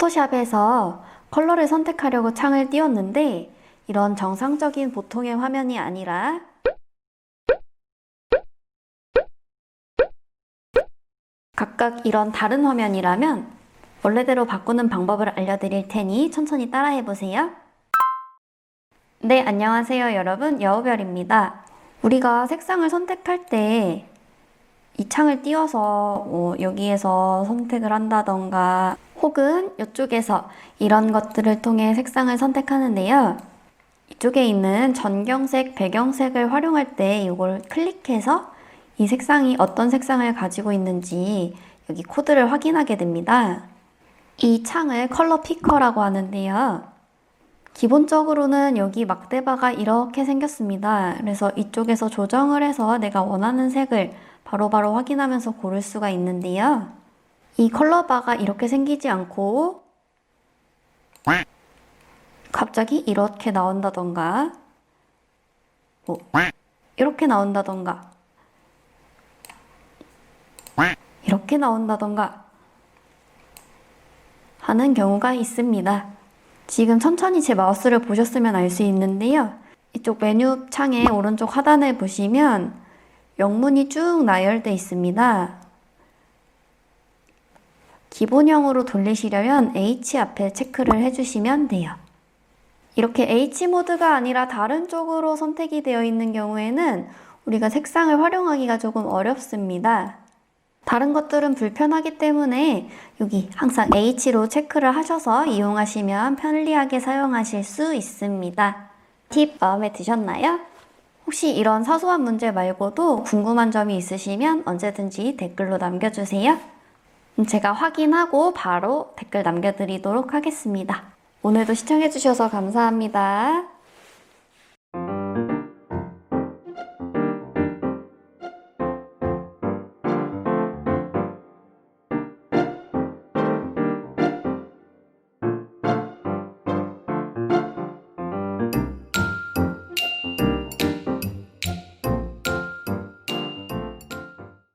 포토샵에서 컬러를 선택하려고 창을 띄웠는데 이런 정상적인 보통의 화면이 아니라 각각 이런 다른 화면이라면 원래대로 바꾸는 방법을 알려드릴 테니 천천히 따라해 보세요. 네, 안녕하세요 여러분. 여우별입니다. 우리가 색상을 선택할 때 이 창을 띄워서 뭐 여기에서 선택을 한다던가 혹은 이쪽에서 이런 것들을 통해 색상을 선택하는데요. 이쪽에 있는 전경색, 배경색을 활용할 때 이걸 클릭해서 이 색상이 어떤 색상을 가지고 있는지 여기 코드를 확인하게 됩니다. 이 창을 컬러 피커라고 하는데요. 기본적으로는 여기 막대바가 이렇게 생겼습니다. 그래서 이쪽에서 조정을 해서 내가 원하는 색을 바로바로 확인하면서 고를 수가 있는데요. 이 컬러바가 이렇게 생기지 않고 갑자기 이렇게 나온다던가 뭐 이렇게 나온다던가 이렇게 나온다던가 하는 경우가 있습니다. 지금 천천히 제 마우스를 보셨으면 알 수 있는데요. 이쪽 메뉴 창의 오른쪽 하단을 보시면 영문이 쭉 나열돼 있습니다. 기본형으로 돌리시려면 H 앞에 체크를 해주시면 돼요. 이렇게 H 모드가 아니라 다른 쪽으로 선택이 되어 있는 경우에는 우리가 색상을 활용하기가 조금 어렵습니다. 다른 것들은 불편하기 때문에 여기 항상 H로 체크를 하셔서 이용하시면 편리하게 사용하실 수 있습니다. 팁 마음에 드셨나요? 혹시 이런 사소한 문제 말고도 궁금한 점이 있으시면 언제든지 댓글로 남겨주세요. 제가 확인하고 바로 댓글 남겨드리도록 하겠습니다. 오늘도 시청해주셔서 감사합니다.